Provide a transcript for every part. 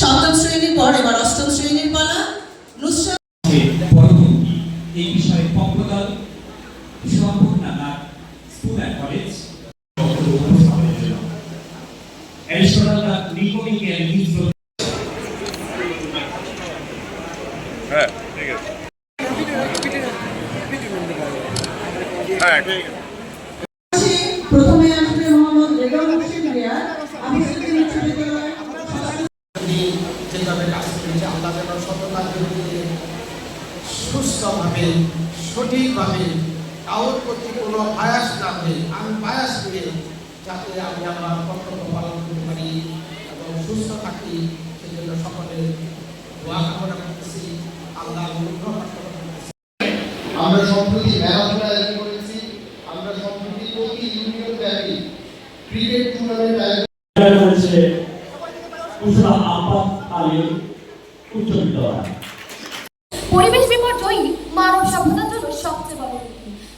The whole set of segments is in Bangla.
সপ্তম শ্রেণির পর এবার অষ্টম শ্রেণির পালা। নুসরাত এই বিষয়ে পক্ষদল সম্পূর্ণাঙ্গা স্কুল অ্যান্ড কলেজ হ্যাঁ ঠিক আছে। হ্যাঁ ঠিক আছে। যেভাবে কাজ করেছে আল্লাহ যেন বিরুদ্ধে সুস্থভাবে সঠিকভাবে কারোর প্রতি কোনো বায়াস না হয়ে আমি বায়াস করে যাতে আমি আমার কর্তব্য পালন করতে পারি এবং সুস্থ থাকি সেজন্য সকলের দোয়া কামনা করতেছি। আল্লাহ অনুগ্রহ আমরা সম্প্রতি ম্যারাথন আয়োজন করেছি। আমরা সম্প্রতি প্রতি ইউনিয়ন ব্যাপী ক্রিকেট টুর্নামেন্ট আয়োজন করেছে। কুশলা আব্বাস উচ্চ বিদ্যালয়। পরিবেশ বিপর্যয়ই মানব সভ্যতার জন্য সবচেয়ে বড়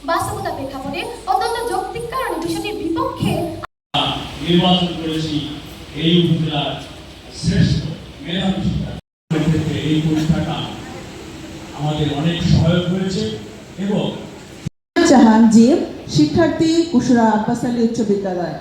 বাস্তবতা প্রেক্ষাপটে অত্যন্ত যৌক্তিক কারণে বিষয়টির বিপক্ষে নির্বাচন করেছি এই উপজেলার শ্রেষ্ঠ ক্ষেত্রে এই পরীক্ষাটা আমাদের অনেক সহায়ক হয়েছে এবং শিক্ষার্থী কুশরা আব্বাস আলী উচ্চ বিদ্যালয়।